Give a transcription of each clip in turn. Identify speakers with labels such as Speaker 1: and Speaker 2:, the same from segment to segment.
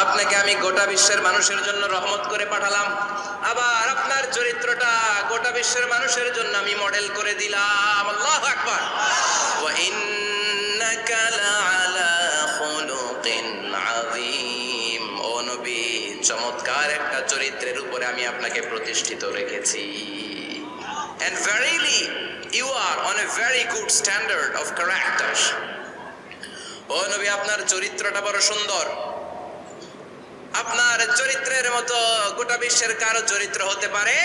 Speaker 1: আপনাকে আমি গোটা বিশ্বের মানুষের জন্য রহমত করে পাঠালাম। আবার আপনার চরিত্রটা গোটা বিশ্বের মানুষের জন্য আমি মডেল করে দিলাম। আল্লাহু আকবার। চমৎকার একটা চরিত্রের উপরে আমি আপনাকে প্রতিষ্ঠিত রেখেছি। And verily, you are on a very good standard of character ও নবী, আপনার চরিত্রটা বড় সুন্দর। আপনার চরিত্রের মতো গোটা বিশ্বের কারও চরিত্র হতে পারে?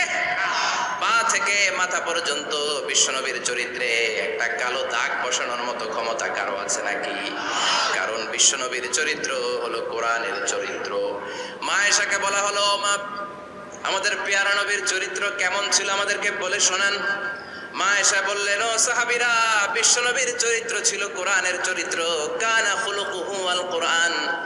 Speaker 1: পা থেকে মাথা পর্যন্ত বিশ্বনবীর চরিত্রে একটা কালো দাগ বসানোর মতো ক্ষমতা কারও আছে নাকি? কারণ বিশ্বনবীর চরিত্র হলো কোরআনের চরিত্র। মা এসাকে বলা হলো, মা, আমাদের পেয়ারা নবীর চরিত্র কেমন ছিল আমাদেরকে বলে শোনান। মা এসা বললেন, ও সাহাবিরা, বিশ্বনবীর চরিত্র ছিল কোরআনের চরিত্র। কানা খুলুকুহু আল কোরআন।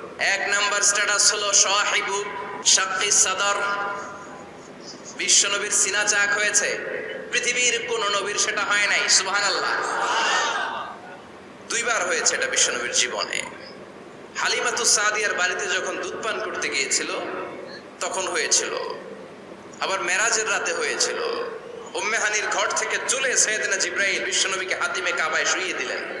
Speaker 1: এক নাম্বার স্ট্যাটাস হলো সাহিবু শাক্কি সাদর। বিশ্ব নবীর সিনা চাক হয়েছে। পৃথিবীর কোন নবীর সেটা হয় নাই, সুবহানাল্লাহ। দুইবার হয়েছে এটা বিশ্বনবীর জীবনে। হালিমাতু সাদিয়ার বাড়িতে যখন দুধ পান করতে গিয়েছিল, তখন হয়েছিল। আবার মেরাজের রাতে হয়েছিল। উম্মেহানির ঘর থেকে চলে সৈয়দনা জিব্রাইল বিশ্বনবীকে হাতিমে কাবায় শুইয়ে দিলেন।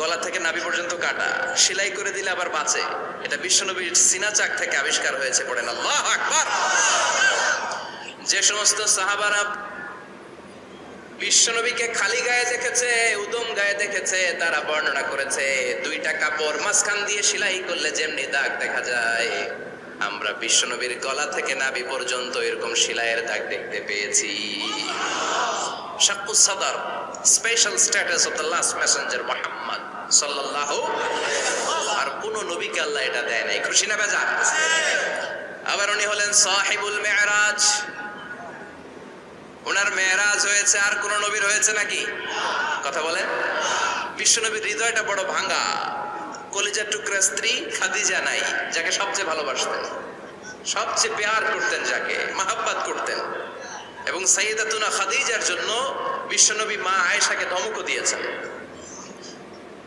Speaker 1: গলা থেকে নাভি পর্যন্ত কাটা। সেলাই করে দিলে আবার বাঁচে। এটা বিশ্বনবীর সিনা চাক থেকে আবিষ্কার হয়েছে পড়েন আল্লাহ আকবার। যে সমস্ত সাহাবারা বিশ্বনবীকে খালি গায়ে দেখেছে, উদম গায়ে দেখেছে, তারা বর্ণনা করেছে, দুইটা কাপড় মাঝখান দিয়ে সেলাই করলে যেমনি দাগ দেখা যায়। আমরা বিশ্বনবীর গলা থেকে নাভি পর্যন্ত এরকম সেলাইয়ের দাগ দেখতে পেয়েছি। শাকুস সাদার special status of the last messenger Muhammad আর কোন নবীকে আল্লাহ এটা দেয় নাই। খুশি না বেজা? আবার উনি হলেন সাহিবুল মেরাজ। ওনার মেয়েরাজ হয়েছে, আর কোন নবীর হয়েছে নাকি? কথা বলেন। হৃদয়টা বড় টুকরা স্ত্রী খাদিজা নাই, যাকে সবচেয়ে ভালোবাসতেন। সবচেয়ে পেয়ার করতেন যাকে, মাহাব্বাত করতেন। এবং সাইয়েদাতুনা খাদিজার জন্য বিশ্বনবী মা আয়েশাকে ধমকও দিয়েছেন।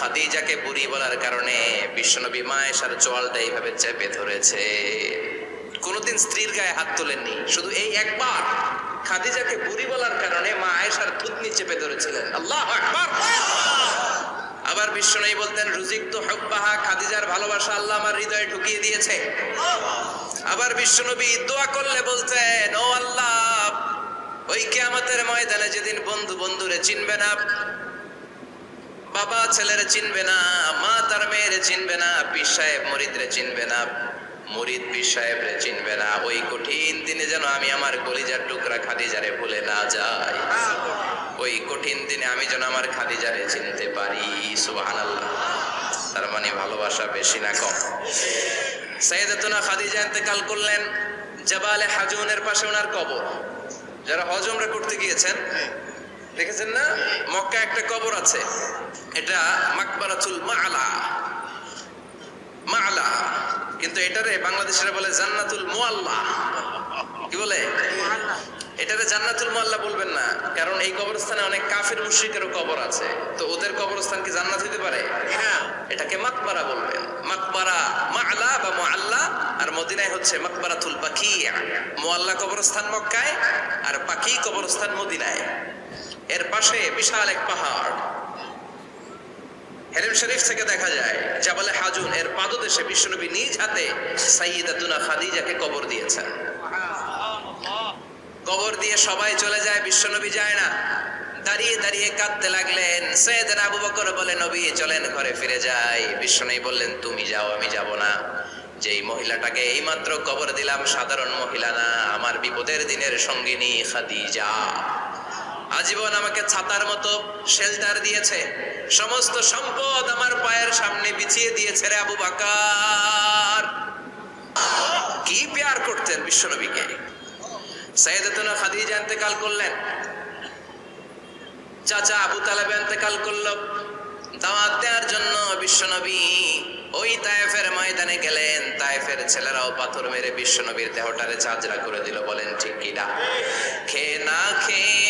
Speaker 1: খাদিজাকে বুড়ি বলার কারণে বিশ্বনবী মায়েশার এইভাবে চেপে ধরেছে। কোনোদিন স্ত্রীর গায়ে হাত তোলেননি, শুধু এই একবার। খাদিজাকে বুড়ি বলার কারণে মা আয়েশার থুতনি চেপে ধরেছিলেন। আল্লাহ আকবার! আবার বিশ্বনবী বলতেন রুজিক তো হব্বাহা, খাদিজার ভালোবাসা আল্লাহ আমার হৃদয়ে ঢুকিয়ে দিয়েছে। আবার বিশ্বনবী দোয়া করলে বলতেন, ও আল্লাহ, ওই কেয়ামতের ময়দানে যেদিন বন্ধু বন্ধুরে চিনবে না বাবা ছেলেরে চিনবে না, মা তার মেয়েরে চিনবে না, পীর সাহেব মরিদরে চিনবে না, মরিদ পীর সাহেবরে চিনবে না। ওই কঠিন দিনে যেন আমি আমার কলিজার টুকরা খাদিজারে ভুলে না যাই। ওই কঠিন দিনে আমি যেন আমার খাদিজারে চিনতে পারি। সুবহানাল্লাহ। তার মানে ভালোবাসা বেশি না কম। সাইয়েদাতুনা খাদিজা ইন্তেকাল করলেন, জাবালে হাজুনের পাশে ওনার কবর। যারা হজ উমরা করতে গিয়েছেন দেখেছেন না? মক্কা একটা কবর আছে। এটা মাকবারাতুল মাআলা। মাআলা। কিন্তু এটারে বাংলাদেশিরা বলে জান্নাতুল মুআল্লা। কি বলে? এটারে জান্নাতুল মুআল্লা বলবেন না। কারণ এই কবরস্থানে অনেক কাফির মুশরিকেরও কবর আছে। তো ওদের কবরস্থান কি জান্নাত হতে পারে? হ্যাঁ। এটাকে মাকবারা বলবেন। মাকবারা মাআলা বা মুআল্লা। আর মদিনায় হচ্ছে মাকবারাতুল বাকিয়া মোয়াল্লা কবরস্থান মক্কায় আর বাকি কবরস্থান মদিনায়। পাশে বিশাল এক পাহাড়। হেরেম শরীফ থেকে দেখা যায়, জাবালে হাজুন এর পাদদেশে বিশ্বনবী নিজ হাতে সাইয়্যিদাতুনা খাদিজাকে কবর দিয়েছেন। কবর দিয়ে সবাই চলে যায়, বিশ্বনবী যায় না। দাঁড়িয়ে দাঁড়িয়ে কাঁদতে লাগলেন। সৈয়দনা আবু বকর বলে, নবী, চলেন ঘরে ফিরে যাই। বিশ্বনবী বললেন, তুমি যাও, আমি যাব না। যেই মহিলাটাকে এইমাত্র কবর দিলাম, সাধারণ মহিলা না, আমার বিপদের দিনের সঙ্গিনী খাদিজা। আজীবন আমাকে ছাতার মতো শেল্টার দিয়েছে। সমস্ত সম্পদ আমার পায়ের সামনে বিছিয়ে দিয়েছে রে আবু বাকার। কি পেয়ার করতেন বিশ্বনবীকে? সাইয়েদাতুনা খাদিজা ইন্তেকাল করলেন। চাচা আবু ইন্তেকাল করল। দাওয়াত দেওয়ার জন্য বিশ্বনবী ওই তায়েফের ময়দানে গেলেন। তায়েফের ছেলেরাও পাথর মেরে বিশ্বনবীর দেহটারে চাজরা করে দিল। বলেন, ঠিক কিনা খেয়ে না খেয়ে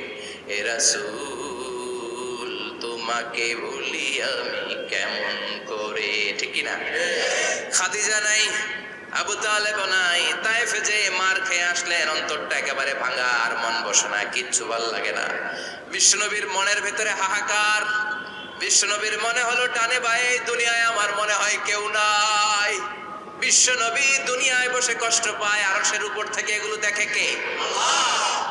Speaker 1: রাসূল, তোমাকে বলি আমি কেমন করে, ঠিক না খাদিজা নাই, আবু তালেব নাই তাইফে যে মার খেয়ে আসলেন, অন্তরটা একেবারে ভাঙা আর মন বসে না, কিচ্ছু ভালো লাগে না। বিষ্ণুনবীর মনের ভেতরে হাহাকার, বিষ্ণুনবীর মনে হলো টানে বাই দুনিয়ায় আমার মনে হয় কেউ নাই। বিশ্বনবী দুনিয়ায় বসে কষ্ট পায়, আরশের উপর থেকে এগুলো দেখে কে? আল্লাহ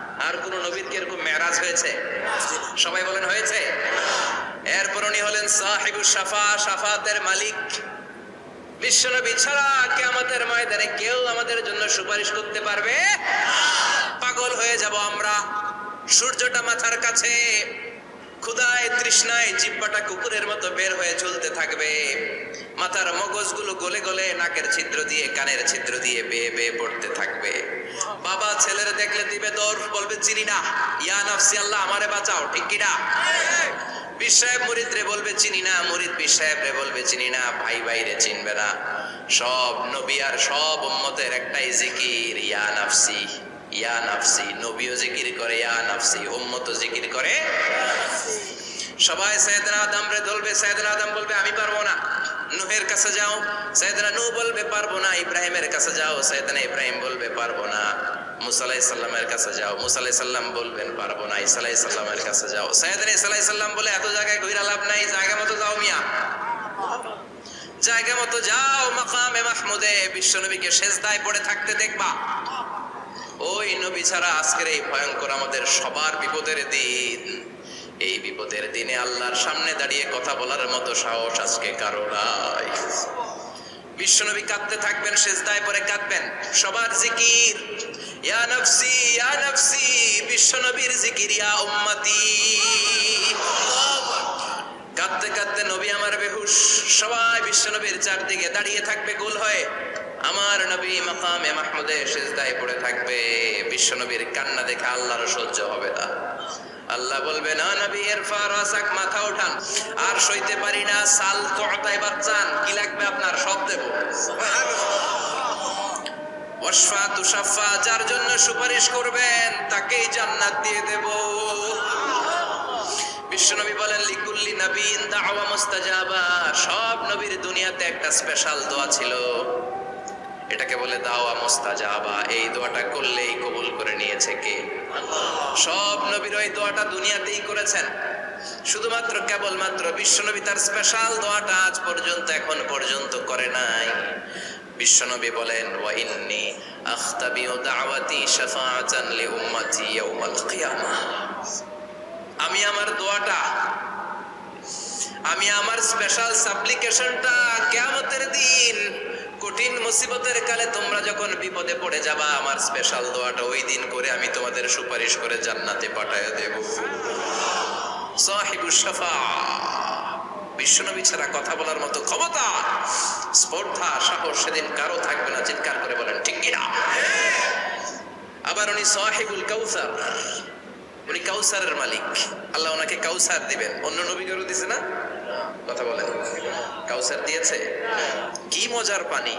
Speaker 1: আর কোন নবীর কি এরকম মেরাজ হয়েছে? সবাই বলেন, হয়েছে। এরপর উনি হলেন সাহিবুল সাফা, সাফাতের মালিক। বিশ্বনবী ছাড়া কে আমাদের ময়দানে কেউ আমাদের জন্য সুপারিশ করতে পারবে? পাগল হয়ে যাব আমরা। সূর্যটা মাথার কাছে ক্ষুদায় তৃষ্ণায় জিব্বাটা কুকুরের মতো বের হয়ে ঝুলতে থাকবে। মাথার মগজগুলো গলে গলে নাকের ছিদ্র দিয়ে, কানের ছিদ্র দিয়ে বেয়ে বেয়ে পড়তে থাকবে। বাবা ছেলের দেখলে দিবে দৌড়, বলবে, চিনি না। ইয়া নাফসি আল্লাহ, আমারে বাঁচাও। ঠিক কি না? পীর সাহেব মুরিদ বলবে, চিনি না। মুরিদ পীর বলবে, চিনি না, ভাই ভাই রে চিনবে না। সব নবী আর সব উম্মতের একটাই জিকির, ইয়া নাফসি ইয়া নাফসি। নবীও জিকির করে, ইয়া নাফসি। উম্মত জিকির করে সবাই সৈয়দনা আদম রে ধরবে সৈয়দনা আদম বলবে, আমি পারব না। নুহের কাছে যাও সৈয়দনা নূহ বলবে, পারব না। ইব্রাহিমের কাছে যাও সৈয়দনা ইব্রাহিম বলবে, পারব না। মুসা আলাইহিস কাছে যাও, মুসা আলাইহিস বলবেন, পারব না। ঈসা আলাইহিস কাছে যাও। সৈয়দনা ঈসা আলাইহিস বলে, এত জায়গায় ঘুরা লাভ নাই, জায়গা মতো যাও মিয়া। জায়গা মতো যাও, মাকামে মাহমুদে বিশ্বনবীকে সেজদায় পড়ে থাকতে দেখবা। ওই নবী ছাড়া আজকের এই ভয়ঙ্কর আমাদের সবার বিপদের দিন। এই বিপদের দিনে আল্লাহর সামনে দাঁড়িয়ে কথা বলার মতো সাহস আজকে কারও নাই। বিশ্বনবী কাঁদতে থাকবেন, সেজদায় পরে কাঁদবেন। সবার জিকির, ইয়া নফসি ইয়া নফসি, বিশ্বনবীর জিকির, ইয়া উম্মতি। কাঁদতে কাঁদতে নবী আমার বেহুশ। সবাই বিশ্বনবীর চারদিকে দাঁড়িয়ে থাকবে, গোল হয়ে। আমার নবী মাকামে মাহমুদে সেজদায় পড়ে থাকবে। বিশ্বনবীর কান্না দেখে আল্লাহর সহ্য হবে না। আল্লাহ বলবে, না নবী, এর ফারাসাক মাথা উঠান। আর সইতে পারি না, সাল তো তোটাই বাচ্চান। কি লাগবে আপনার? সব দেব। ওয়াসফা তুষাফা যার জন্য সুপারিশ করবেন, তাকেই জান্নাত দিয়ে দেব। বিশ্বনবী বলেন, লিকুল্লি নবীন দাওয়া মুস্তাজাবা। সব নবীর দুনিয়াতে একটা স্পেশাল দোয়া ছিল। এটাকে বলে দাওয়া মুস্তাজাবা। এই দোয়াটা করলেই কবুল করে নিয়েছে কে? সব নবীর ওই দোয়াটা দুনিয়াতেই করেছেন। শুধুমাত্র কেবলমাত্র বিশ্বনবী তার স্পেশাল দোয়াটা আজ পর্যন্ত এখন পর্যন্ত করে নাই। বিশ্বনবী বলেন, ওয়া ইন্নি আখতাবিউ দাওয়াতি শাফাআতান লি উম্মতি ইয়াউমাল কিয়ামাহ আমি আমার দোয়াটা, আমি আমার স্পেশাল সাপ্লিকেশনটা কিয়ামতের দিন কঠিন মুসিবতের কালে তোমরা যখন বিপদে পড়ে যাবা, আমার স্পেশাল দোয়াটা ওই দিন করে আমি তোমাদের সুপারিশ করে জান্নাতে পাঠায় দেব। সাহিবু শাফা। বিশ্বনবী ছাড়া কথা বলার মতো ক্ষমতা, স্পর্ধা, সাহস সেদিন কারও থাকবে না, চিৎকার করে বলেন, ঠিক কিনা? আবার উনি সাহিবুল কাউসার। উনি কাউসারের মালিক। আল্লাহ ওনাকে কাউসার দিবেন। অন্য নবীদেরও দিছে না? কথা বলেন। কাউসার দিয়েছে, কি মজার পানি?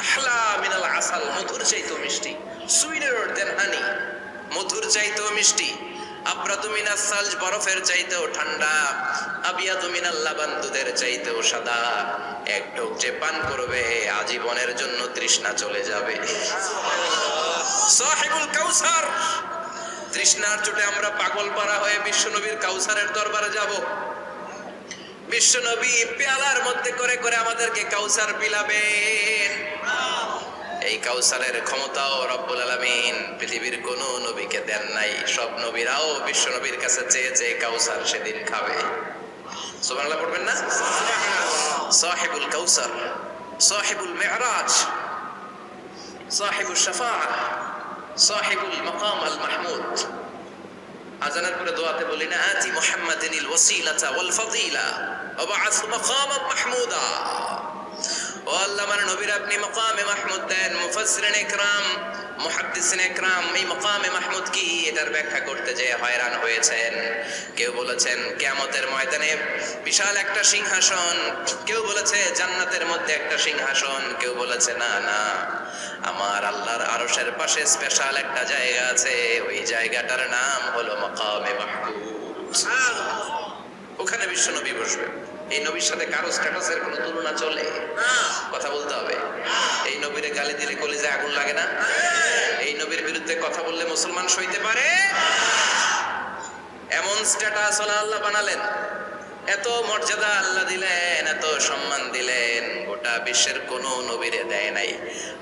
Speaker 1: আহলা মিনাল আসাল, মধুর চাইতো মিষ্টি। সুইনের দেন হানি, মধুর চাইতো মিষ্টি। সালজ, বরফের চাইতেও ঠান্ডা। লাবান, দুধের চাইতেও সাদা। এক ঢোক যে পান করবে, আজীবনের জন্য তৃষ্ণা চলে যাবে। সাহিবুল কাউসার, তৃষ্ণার চোটে আমরা পাগল পাড়া হয়ে বিশ্বনবীর কাউসারের দরবারে যাব। বিশ্বনবী পেয়ালার মধ্যে করে করে আমাদেরকে কাউসার পিলাবেন। এই কাউসারের ক্ষমতাও রব্বুল আলামিন পৃথিবীর কোন নবীকে দেন নাই। সব নবীরাও বিশ্বনবীর কাছে চেয়ে চেয়ে কাউসার সেদিন খাবে। সুবহানাল্লাহ পড়বেন না? সাহিবুল কাউসার, সাহিবুল মেহরাজ সাহিবুল শাফাআ, সাহিবুল মাকাম আল মাহমুদ। আজানের পরে দোয়াতে বলি না আতি মুহাম্মাদিন আল ওয়াসিলাতা ওয়াল ফাদিলা ওয়া বা'আথ মাকামান মাহমুদা। ও আল্লাহ আমার নবীর আপনি মাকামে মাহমুদ দেন, মুফাসসিরিন ইকরাম। মুহাদ্দিসিন ইকরাম এই মাকামে মাহমুদ কি? এটার ব্যাখ্যা করতে যে হয়রান হয়েছেন। কেউ বলেছেন, কিয়ামতের ময়দানে বিশাল একটা সিংহাসন। কেউ বলেছে, জান্নাতের মধ্যে একটা সিংহাসন। কেউ বলেছে, না না, আমার আল্লাহর আরশের পাশে স্পেশাল একটা জায়গা আছে। ওই জায়গাটার নাম হলো মাকামে মাহমুদ। ওখানে বিশ্ব নবী বসবে। এই নবীর সাথে কারও স্ট্যাটাসের কোনো তুলনা চলে? কথা বলতে হবে। এই নবীরে গালি দিলে কলিজায় আগুন লাগে না? এই নবীর বিরুদ্ধে কথা বললে মুসলমান সইতে পারে? এমন স্ট্যাটাস হলো আল্লাহ বানালেন। এত মর্যাদা আল্লাহ দিলেন, এত সম্মান দিলেন, গোটা বিশ্বের কোন নবীরে দেয় নাই।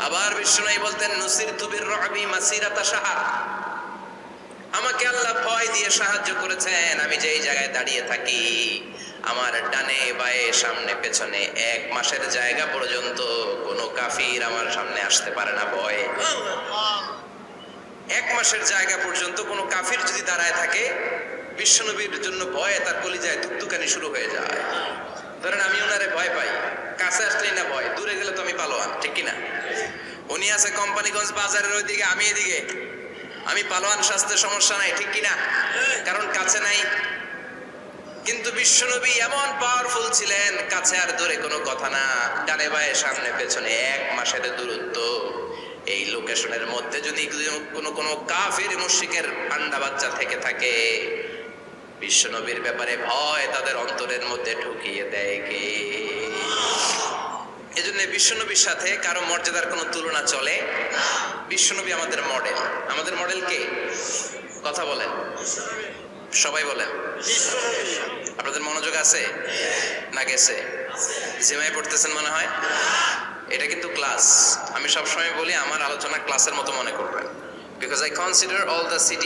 Speaker 1: আবার বিশ্ব নাই বলতেন নসির তুবির রবি মাসিরাতা সাহার আমাকে আল্লাহ ভয় দিয়ে সাহায্য করেছেন, আমি যেই জায়গায় দাঁড়িয়ে থাকি। আমার ডানে বায়ে, সামনে পেছনে এক মাসের জায়গা পর্যন্ত কোনো কাফির আমার সামনে আসতে পারে না ভয়ে এক মাসের জায়গা পর্যন্ত কোনো কাফির যদি দাঁড়ায় থাকে, বিশ্বনবীর জন্য ভয়ে তার কলিজায় দুকদুকানি শুরু হয়ে যায়। ধরেন আমি ওনারে ভয় পাই, কাছে আসলেই না ভয়, দূরে গেলে তো আমি পালোয়ান, ঠিক কিনা? উনি আছে কোম্পানিগঞ্জ বাজারের ওইদিকে, আমি এদিকে। আমি পালোয়ান স্বাস্থ্যের সমস্যা নাই, ঠিক কিনা? কারণ কাছে নাই। কিন্তু বিশ্বনবী এমন পাওয়ারফুল ছিলেন, কাছে আর দূরে কোনো কথা না। ডানে বায়ে, সামনে পেছনে এক মাসের দূরত্ব। এই লোকেশনের মধ্যে যদি কোনো কোনো কাফের মুশিকের আন্ডা বাচ্চা থেকে থাকে, বিশ্বনবীর ব্যাপারে ভয় তাদের অন্তরের মধ্যে ঢুকিয়ে দেয় কে? এজন্য বিশ্বনবীর সাথে কারও মর্যাদার কোনো তুলনা চলে। বিশ্বনবী আমাদের মডেল আমাদের মডেল কে? কথা বলেন। সবাই বলেন আপনাদের মনোযোগ আছে? না গেছে? জিমাই পড়তেছেন মনে হয়? এটা কিন্তু ক্লাস। আমি সবসময় বলি, আমার আলোচনা ক্লাসের মতো মনে করবেন। Because I consider all the city